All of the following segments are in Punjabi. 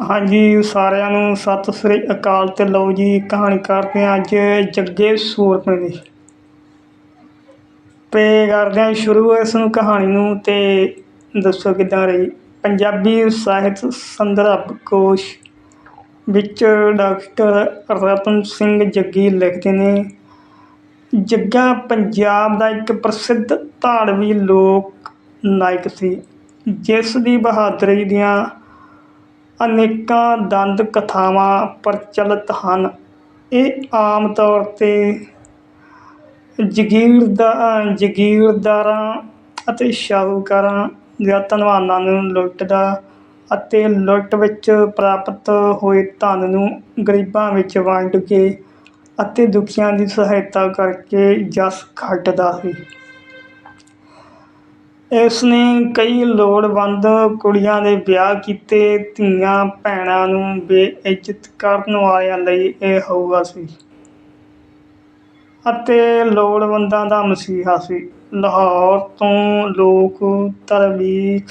ਹਾਂਜੀ, ਸਾਰਿਆਂ ਨੂੰ ਸਤਿ ਸ੍ਰੀ ਅਕਾਲ ਤੇ ਲਓ ਜੀ, ਕਹਾਣੀ ਕਰਦੇ ਹਾਂ ਅੱਜ ਜੱਗੇ ਸੂਰਮੇ ਦੀ। ਤੇ ਕਰਦੇ ਹਾਂ ਸ਼ੁਰੂ ਇਸ ਨੂੰ ਕਹਾਣੀ ਨੂੰ ਤੇ ਦੱਸੋ ਕਿੱਦਾਂ ਰਹੀ। ਪੰਜਾਬੀ ਸਾਹਿਤ ਸੰਦਰਭ ਕੋਸ਼ ਵਿੱਚ ਡਾਕਟਰ ਰਤਨ ਸਿੰਘ ਜੱਗੀ ਲਿਖਦੇ ਨੇ, ਜੱਗਾ ਪੰਜਾਬ ਦਾ ਇੱਕ ਪ੍ਰਸਿੱਧ ਧਾੜਵੀ ਲੋਕ ਨਾਇਕ ਸੀ, ਜਿਸ ਦੀ ਬਹਾਦਰੀ ਦੀਆਂ ਅਨੇਕਾਂ ਦੰਦ ਕਥਾਵਾਂ ਪ੍ਰਚਲਿਤ ਹਨ। ਇਹ ਆਮ ਤੌਰ 'ਤੇ ਜਗੀਰਦਾ, ਜਗੀਰਦਾਰਾਂ ਅਤੇ ਸ਼ਾਹੂਕਾਰਾਂ ਜਾਂ ਧਨਵਾਨਾਂ ਨੂੰ ਲੁੱਟਦਾ ਅਤੇ ਲੁੱਟ ਵਿੱਚ ਪ੍ਰਾਪਤ ਹੋਏ ਧਨ ਨੂੰ ਗਰੀਬਾਂ ਵਿੱਚ ਵੰਡ ਕੇ ਅਤੇ ਦੁਖੀਆਂ ਦੀ ਸਹਾਇਤਾ ਕਰਕੇ ਜਸ ਖੱਟਦਾ ਸੀ। ਇਸ ਨੇ ਕਈ ਲੋੜਵੰਦ ਕੁੜੀਆਂ ਦੇ ਵਿਆਹ ਕੀਤੇ, ਧੀਆਂ ਭੈਣਾਂ ਨੂੰ ਬੇਇੱਜ਼ਤ ਕਰਨ ਵਾਲਿਆਂ ਲਈ ਇਹ ਹਊਆ ਸੀ। ਅਤੇ ਲੋੜਵੰਦਾਂ ਦਾ ਮਸੀਹਾ ਸੀ। ਲਾਹੌਰ ਤੋਂ ਲੋਕ ਤਰਵੀਖ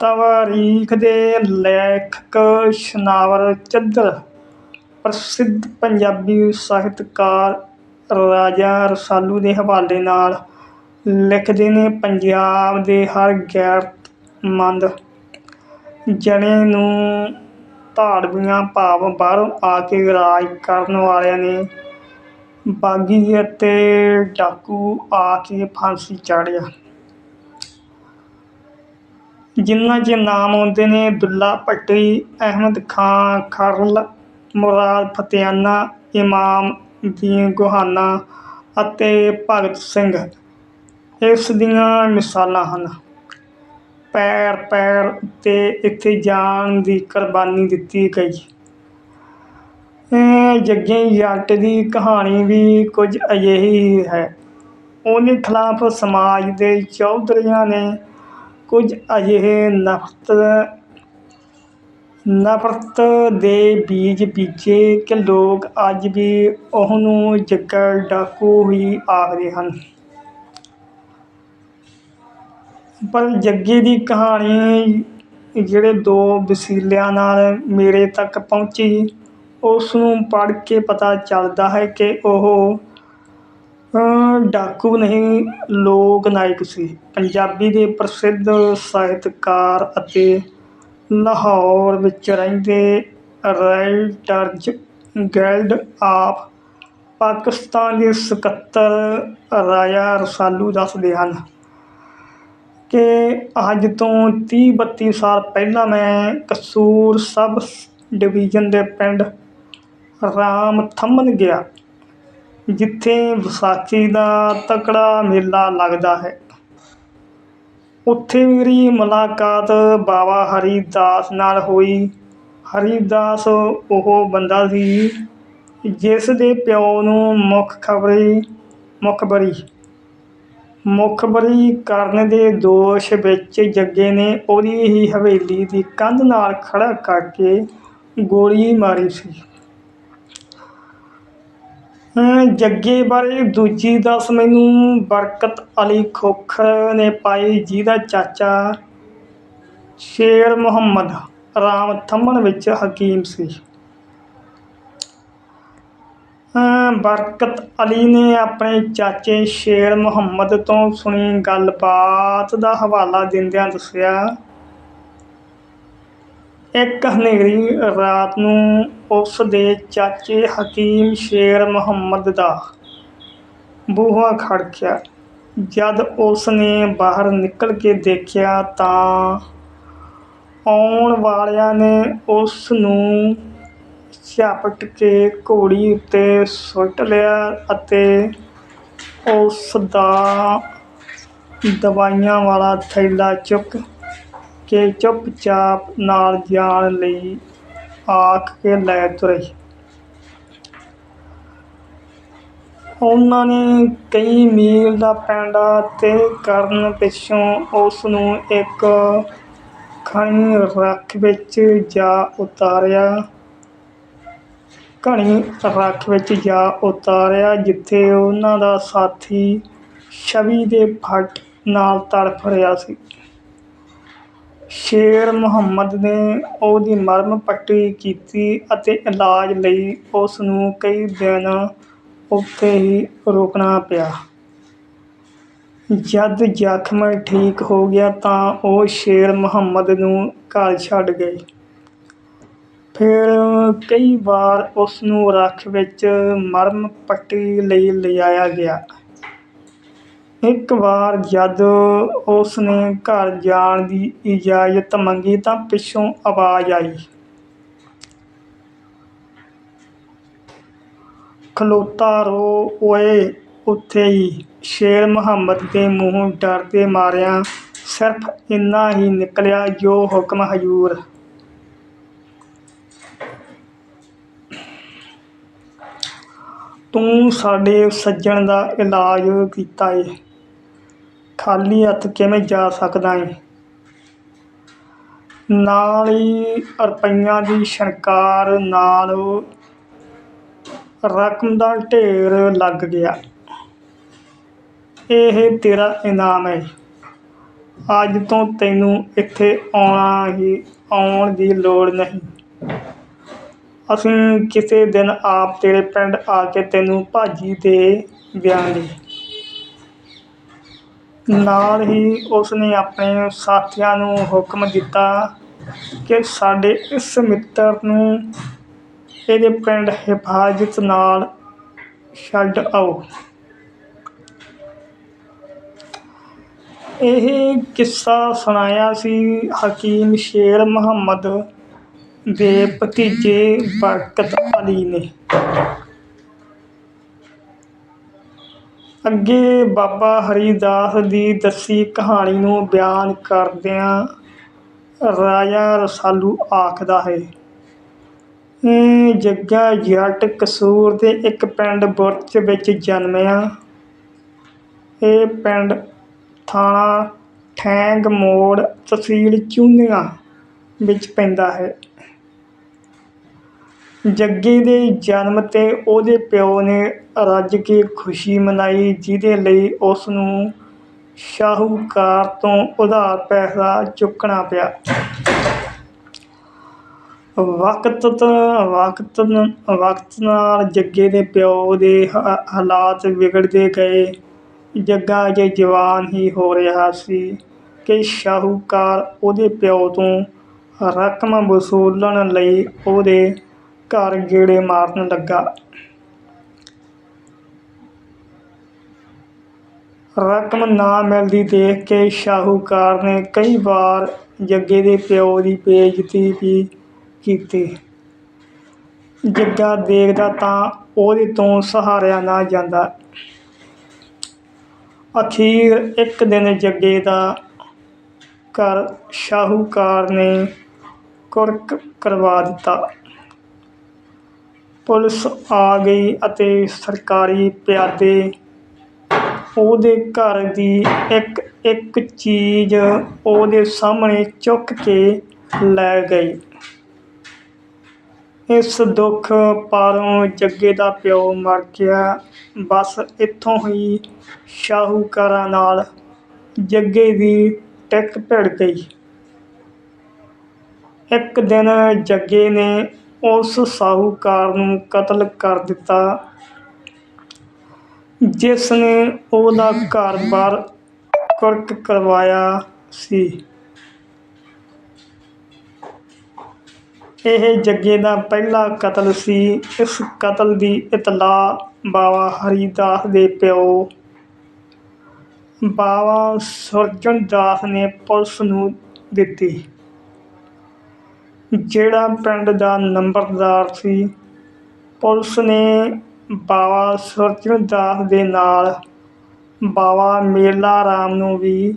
ਤਵਾਰੀਖ ਦੇ ਲੇਖਕ ਸ਼ਨਾਵਰ ਚੱਦਰ, ਪ੍ਰਸਿੱਧ ਪੰਜਾਬੀ ਸਾਹਿਤਕਾਰ ਰਾਜਾ ਰਸਾਲੂ ਦੇ ਹਵਾਲੇ ਨਾਲ ਲਿਖਦੇ ਨੇ, ਪੰਜਾਬ ਦੇ ਹਰ ਗੈਰਤਮੰਦ ਜਣੇ ਨੂੰ ਧਾੜਵੀਆਂ ਭਾਵ ਬਾਹਰੋਂ ਆ ਕੇ ਰਾਜ ਕਰਨ ਵਾਲਿਆਂ ਨੇ ਬਾਗੀ ਅਤੇ ਡਾਕੂ ਆ ਕੇ ਫਾਂਸੀ ਚਾੜਿਆ ਜਿਨ੍ਹਾਂ 'ਚ ਨਾਮ ਆਉਂਦੇ ਨੇ, ਦੁੱਲਾ ਭੱਟੀ, ਅਹਿਮਦ ਖਾਂ ਖਰਲ ਮੁਰਾਦ ਫਤਿਆਨਾ ਇਮਾਮ ਦੀਆਂ ਗੁਹਾਨਾ ਅਤੇ ਭਗਤ ਸਿੰਘ ਇਸ ਦੀਆਂ ਮਿਸਾਲਾਂ ਹਨ। ਪੈਰ ਪੈਰ ਉੱਤੇ ਇੱਥੇ ਜਾਨ ਦੀ ਕੁਰਬਾਨੀ ਦਿੱਤੀ ਗਈ। ਜੱਗੇ ਜੱਟ ਦੀ ਕਹਾਣੀ ਵੀ ਕੁਝ ਅਜਿਹੀ ਹੈ। ਉਹਦੇ ਖਿਲਾਫ ਸਮਾਜ ਦੇ ਚੌਧਰੀਆਂ ਨੇ ਕੁਝ ਅਜਿਹੇ ਨਫ਼ਰਤ ਨਫ਼ਰਤ ਦੇ ਬੀਜ ਬੀਜੇ ਕਿ ਲੋਕ ਅੱਜ ਵੀ ਉਹਨੂੰ ਜੱਗਾ ਡਾਕੂ ਹੀ ਆਖਦੇ ਹਨ। ਪਰ ਜੱਗੇ ਦੀ ਕਹਾਣੀ ਜਿਹੜੇ ਦੋ ਵਸੀਲਿਆਂ ਨਾਲ ਮੇਰੇ ਤੱਕ ਪਹੁੰਚੀ ਉਸ ਨੂੰ ਪੜ੍ਹ ਕੇ ਪਤਾ ਚੱਲਦਾ ਹੈ ਕਿ ਉਹ ਡਾਕੂ ਨਹੀਂ, ਲੋਕ ਨਾਇਕ ਸੀ। ਪੰਜਾਬੀ ਦੇ ਪ੍ਰਸਿੱਧ ਸਾਹਿਤਕਾਰ ਅਤੇ ਲਾਹੌਰ ਵਿੱਚ ਰਹਿੰਦੇ ਰਾਈਟਰਜ਼ ਗਿਲਡ ਆਫ ਪਾਕਿਸਤਾਨ ਦੇ ਸਕੱਤਰ ਰਾਜਾ ਰਸਾਲੂ ਦੱਸਦੇ ਹਨ ਕਿ ਅੱਜ ਤੋਂ ਤੀਹ ਬੱਤੀ ਸਾਲ ਪਹਿਲਾਂ ਮੈਂ ਕਸੂਰ ਸਬ ਡਿਵੀਜ਼ਨ ਦੇ ਪਿੰਡ ਰਾਮ ਥੰਮਨ ਗਿਆ, ਜਿੱਥੇ ਵਿਸਾਖੀ ਦਾ ਤਕੜਾ ਮੇਲਾ ਲੱਗਦਾ ਹੈ। ਉੱਥੇ ਮੇਰੀ ਮੁਲਾਕਾਤ ਬਾਬਾ ਹਰੀਦਾਸ ਨਾਲ ਹੋਈ। ਹਰੀਦਾਸ ਉਹ ਬੰਦਾ ਸੀ ਜਿਸ ਦੇ ਪਿਓ ਨੂੰ ਮੁੱਖ ਖਬਰੀ ਮੁਖਬਰੀ ਮੁਖਬਰੀ ਕਰਨ ਦੇ ਦੋਸ਼ ਵਿੱਚ ਜੱਗੇ ਨੇ ਉਹਦੀ ਹੀ ਹਵੇਲੀ ਦੀ ਕੰਧ ਨਾਲ ਖੜਾ ਕਰਕੇ ਗੋਲੀ ਮਾਰੀ ਸੀ। ਜੱਗੇ ਬਾਰੇ ਦੂਜੀ ਦੱਸ ਮੈਨੂੰ। ਬਰਕਤ ਅਲੀ ਖੋਖਰ ਨੇ ਪਾਈ ਜਿਹਦਾ ਚਾਚਾ, ਸ਼ੇਰ ਮੁਹੰਮਦ ਰਾਮ ਥੰਮਣ ਵਿੱਚ ਹਕੀਮ ਸੀ। ਬਰਕਤ ਅਲੀ ਨੇ ਆਪਣੇ ਚਾਚੇ ਸ਼ੇਰ ਮੁਹੰਮਦ ਤੋਂ ਸੁਣੀ ਗੱਲਬਾਤ ਦਾ ਹਵਾਲਾ ਦਿੰਦਿਆਂ ਦੱਸਿਆ ਇੱਕ ਹਨੇਰੀ ਰਾਤ ਨੂੰ ਉਸ ਦੇ ਚਾਚੇ ਹਕੀਮ ਸ਼ੇਰ ਮੁਹੰਮਦ ਦਾ। ਬੂਹਾ ਖੜਕਿਆ ਜਦ ਉਸ ਨੇ ਬਾਹਰ ਨਿਕਲ ਕੇ ਦੇਖਿਆ ਤਾਂ ਆਉਣ ਵਾਲਿਆਂ ਨੇ ਉਸ ਨੂੰ ਝਪਟ ਕੇ ਘੋੜੀ ਉੱਤੇ ਸੁੱਟ ਲਿਆ ਅਤੇ ਉਸ ਦਾ ਦਵਾਈਆਂ ਵਾਲਾ ਥੈਲਾ ਚੁੱਕ ਕੇ ਚੁੱਪਚਾਪ ਨਾਲ ਜਾਣ ਲਈ ਆਖ ਕੇ ਲੈ ਤੁਰੇ। ਉਹਨਾਂ ਨੇ ਕਈ ਮੀਲ ਦਾ ਪੈਂਡਾ ਤੇ ਕਰਨ ਪਿੱਛੋਂ ਉਸ ਨੂੰ ਇੱਕ ਖਣੀ ਰੱਖ ਵਿੱਚ ਜਾ ਉਤਾਰਿਆ। ਘਣੀ ਰੱਖ ਵਿੱਚ ਜਾ ਉਤਾਰਿਆ, ਜਿੱਥੇ ਉਹਨਾਂ ਦਾ ਸਾਥੀ ਛਵੀ ਦੇ ਫੱਟ ਨਾਲ ਤੜਫ ਰਿਹਾ ਸੀ। ਸ਼ੇਰ ਮੁਹੰਮਦ ਨੇ ਉਹਦੀ ਮਰਮ ਪੱਟੀ ਕੀਤੀ ਅਤੇ ਇਲਾਜ ਲਈ ਉਸ ਨੂੰ ਕਈ ਦਿਨ ਉੱਥੇ ਹੀ ਰੁਕਣਾ ਪਿਆ। ਜਦ ਜ਼ਖਮ ਠੀਕ ਹੋ ਗਿਆ ਤਾਂ ਉਹ ਸ਼ੇਰ ਮੁਹੰਮਦ ਨੂੰ ਘਰ ਛੱਡ ਗਏ। ਫਿਰ ਕਈ ਵਾਰ ਉਸ ਨੂੰ ਰੱਖ ਵਿੱਚ ਮਰਮ ਪੱਟੀ ਲਈ ਲਿਜਾਇਆ ਗਿਆ। ਇੱਕ ਵਾਰ ਜਦ ਉਸ ਨੇ ਘਰ ਜਾਣ ਦੀ ਇਜਾਜ਼ਤ ਮੰਗੀ ਤਾਂ ਪਿੱਛੋਂ ਆਵਾਜ਼ ਆਈ। ਖਲੋਤਾ ਰੋ ਓਏ, ਉੱਥੇ ਹੀ। ਸ਼ੇਰ ਮੁਹੰਮਦ ਦੇ ਮੂੰਹੋਂ ਡਰ ਦੇ ਮਾਰਿਆਂ ਸਿਰਫ ਇੰਨਾ ਹੀ ਨਿਕਲਿਆ ਜੋ ਹੁਕਮ ਹਜ਼ੂਰ। ਤੂੰ ਸਾਡੇ ਸੱਜਣ ਦਾ ਇਲਾਜ ਕੀਤਾ ਏ। ਖਾਲੀ ਹੱਥ ਕਿਵੇਂ ਜਾ ਸਕਦਾ ਏ? ਨਾਲ ਹੀ ਰੁਪਈਆਂ ਦੀ ਛਣਕਾਰ ਨਾਲ ਰਕਮ ਦਾ ਢੇਰ ਲੱਗ ਗਿਆ। ਇਹ ਤੇਰਾ ਇਨਾਮ ਹੈ ਅੱਜ ਤੋਂ ਤੈਨੂੰ ਇੱਥੇ ਆਉਣਾ ਹੀ ਆਉਣ ਦੀ ਲੋੜ ਨਹੀਂ। ਅਸੀਂ ਕਿਸੇ ਦਿਨ ਆਪ ਤੇਰੇ ਪਿੰਡ ਆ ਕੇ ਤੈਨੂੰ ਭਾਜੀ ਦੇ ਦਿਆਂਗੇ। ਨਾਲ ਹੀ ਉਸਨੇ ਆਪਣੇ ਸਾਥੀਆਂ ਨੂੰ ਹੁਕਮ ਦਿੱਤਾ ਕਿ ਸਾਡੇ ਇਸ ਮਿੱਤਰ ਨੂੰ ਇਹਦੇ ਪਿੰਡ ਹਿਫਾਜ਼ਤ ਨਾਲ ਛੱਡ ਆਓ। ਇਹ ਕਿੱਸਾ ਸੁਣਾਇਆ ਸੀ ਹਕੀਮ ਸ਼ੇਰ ਮੁਹੰਮਦ ਦੇ ਭਤੀਜੇ ਬਰਕਤ ਅਲੀ ਨੇ। ਅੱਗੇ ਬਾਬਾ ਹਰੀਦਾਸ ਦੀ ਦੱਸੀ ਕਹਾਣੀ ਨੂੰ ਬਿਆਨ ਕਰਦਿਆਂ ਰਾਜਾ ਰਸਾਲੂ ਆਖਦਾ ਹੈ ਜੱਗਾ ਜੱਟ ਕਸੂਰ ਦੇ ਇੱਕ ਪਿੰਡ ਬੁਰਜ ਵਿੱਚ ਜਨਮਿਆ। ਇਹ ਪਿੰਡ ਥਾਣਾ ਠੈਂਗ ਮੋੜ ਤਹਿਸੀਲ ਚੂਨੀਆਂ ਵਿੱਚ ਪੈਂਦਾ ਹੈ। ਜੱਗੇ ਦੇ ਜਨਮ ਤੇ ਉਹਦੇ ਪਿਓ ਨੇ ਰੱਜ ਕੇ ਖੁਸ਼ੀ ਮਨਾਈ, ਜਿਹਦੇ ਲਈ ਉਸ ਨੂੰ ਸ਼ਾਹੂਕਾਰ ਤੋਂ ਉਧਾਰ ਪੈਸਾ ਚੁੱਕਣਾ ਪਿਆ। ਵਕਤ ਵਕਤ ਵਕਤ ਨਾਲ ਜੱਗੇ ਦੇ ਪਿਓ ਦੇ ਹਾਲਾਤ ਵਿਗੜਦੇ ਗਏ। ਜੱਗਾ ਅਜੇ ਜਵਾਨ ਹੀ ਹੋ ਰਿਹਾ ਸੀ ਕਿ ਸ਼ਾਹੂਕਾਰ ਉਹਦੇ ਪਿਓ ਤੋਂ ਰਕਮ ਵਸੂਲਣ ਲਈ ਉਹਦੇ ਘਰ ਗੇੜੇ ਮਾਰਨ ਲੱਗਾ। ਰਕਮ ਨਾ ਮਿਲਦੀ ਦੇਖ ਕੇ ਸ਼ਾਹੂਕਾਰ ਨੇ ਕਈ ਵਾਰ ਜੱਗੇ ਦੇ ਪਿਓ ਦੀ ਬੇਇੱਜ਼ਤੀ ਵੀ ਕੀਤੀ। ਜੱਗਾ ਦੇਖਦਾ ਤਾਂ ਉਹਦੇ ਤੋਂ ਸਹਾਰਿਆ ਨਾ ਜਾਂਦਾ। ਅਖੀਰ ਇੱਕ ਦਿਨ ਜੱਗੇ ਦਾ ਘਰ ਸ਼ਾਹੂਕਾਰ ਨੇ ਕੁਰਕ ਕਰਵਾ ਦਿੱਤਾ। ਪੁਲਿਸ ਆ ਗਈ ਅਤੇ ਸਰਕਾਰੀ ਪਿਆਦੇ, ਉਹਦੇ ਘਰ ਦੀ ਇੱਕ ਇੱਕ ਚੀਜ਼ ਉਹਦੇ ਸਾਹਮਣੇ ਚੁੱਕ ਕੇ ਲੈ ਗਈ। ਇਸ ਦੁੱਖ ਪਾਰੋਂ ਜੱਗੇ ਦਾ ਪਿਓ ਮਰ ਗਿਆ। ਬਸ ਇੱਥੋਂ ਹੀ ਸ਼ਾਹੂਕਾਰਾਂ ਨਾਲ ਜੱਗੇ ਦੀ ਟਿੱਕ ਭਿੜ ਗਈ। ਇੱਕ ਦਿਨ ਜੱਗੇ ਨੇ ਉਸ ਸਾਹੂਕਾਰ ਨੂੰ ਕਤਲ ਕਰ ਦਿੱਤਾ ਜਿਸ ਨੇ ਉਹਦਾ ਘਰ-ਬਾਰ ਕੁਰਕ ਕਰਵਾਇਆ ਸੀ। ਇਹ ਜੱਗੇ ਦਾ ਪਹਿਲਾ ਕਤਲ ਸੀ। ਇਸ ਕਤਲ ਦੀ ਇਤਲਾਹ ਬਾਵਾ ਹਰੀਦਾਸ ਦੇ ਪਿਓ ਬਾਵਾ ਸੁਰਜਣ ਦਾਸ ਨੇ ਪੁਲਿਸ ਨੂੰ ਦਿੱਤੀ। ਜਿਹੜਾ ਪਿੰਡ ਦਾ ਨੰਬਰਦਾਰ ਸੀ, ਪੁਲਿਸ ਨੇ ਬਾਵਾ ਸੁਰਜਣ ਦਾਸ ਦੇ ਨਾਲ ਬਾਵਾ ਮੇਲਾ ਰਾਮ ਨੂੰ ਵੀ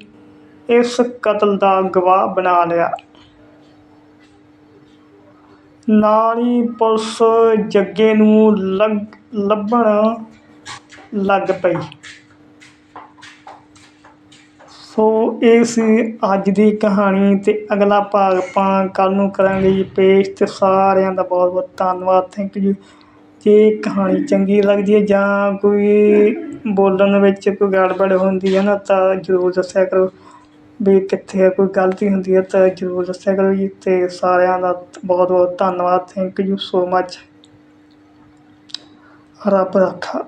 ਇਸ ਕਤਲ ਦਾ ਗਵਾਹ ਬਣਾ ਲਿਆ। ਨਾਲ ਹੀ ਪੁਲਿਸ ਜੱਗੇ ਨੂੰ ਲੱਗ- ਲੱਭਣ ਲੱਗ ਪਈ। ਸੋ ਇਹ ਸੀ ਅੱਜ ਦੀ ਕਹਾਣੀ ਅਤੇ ਅਗਲਾ ਭਾਗ ਆਪਾਂ ਕੱਲ੍ਹ ਨੂੰ ਕਰਾਂਗੇ ਜੀ ਪੇਸ਼ ਅਤੇ ਸਾਰਿਆਂ ਦਾ ਬਹੁਤ ਬਹੁਤ ਧੰਨਵਾਦ ਥੈਂਕ ਯੂ ਜੇ ਕਹਾਣੀ ਚੰਗੀ ਲੱਗਦੀ ਹੈ ਜਾਂ ਕੋਈ ਬੋਲਣ ਵਿੱਚ ਕੋਈ ਗੜਬੜ ਹੁੰਦੀ ਹੈ ਨਾ ਤਾਂ ਜ਼ਰੂਰ ਦੱਸਿਆ ਕਰੋ। ਵੀ ਕਿੱਥੇ ਕੋਈ ਗਲਤੀ ਹੁੰਦੀ ਹੈ ਤਾਂ ਜ਼ਰੂਰ ਦੱਸਿਆ ਕਰੋ ਜੀ ਅਤੇ ਸਾਰਿਆਂ ਦਾ ਬਹੁਤ ਬਹੁਤ ਧੰਨਵਾਦ ਥੈਂਕ ਯੂ ਸੋ ਮੱਚ ਰੱਬ ਰੱਖਾ।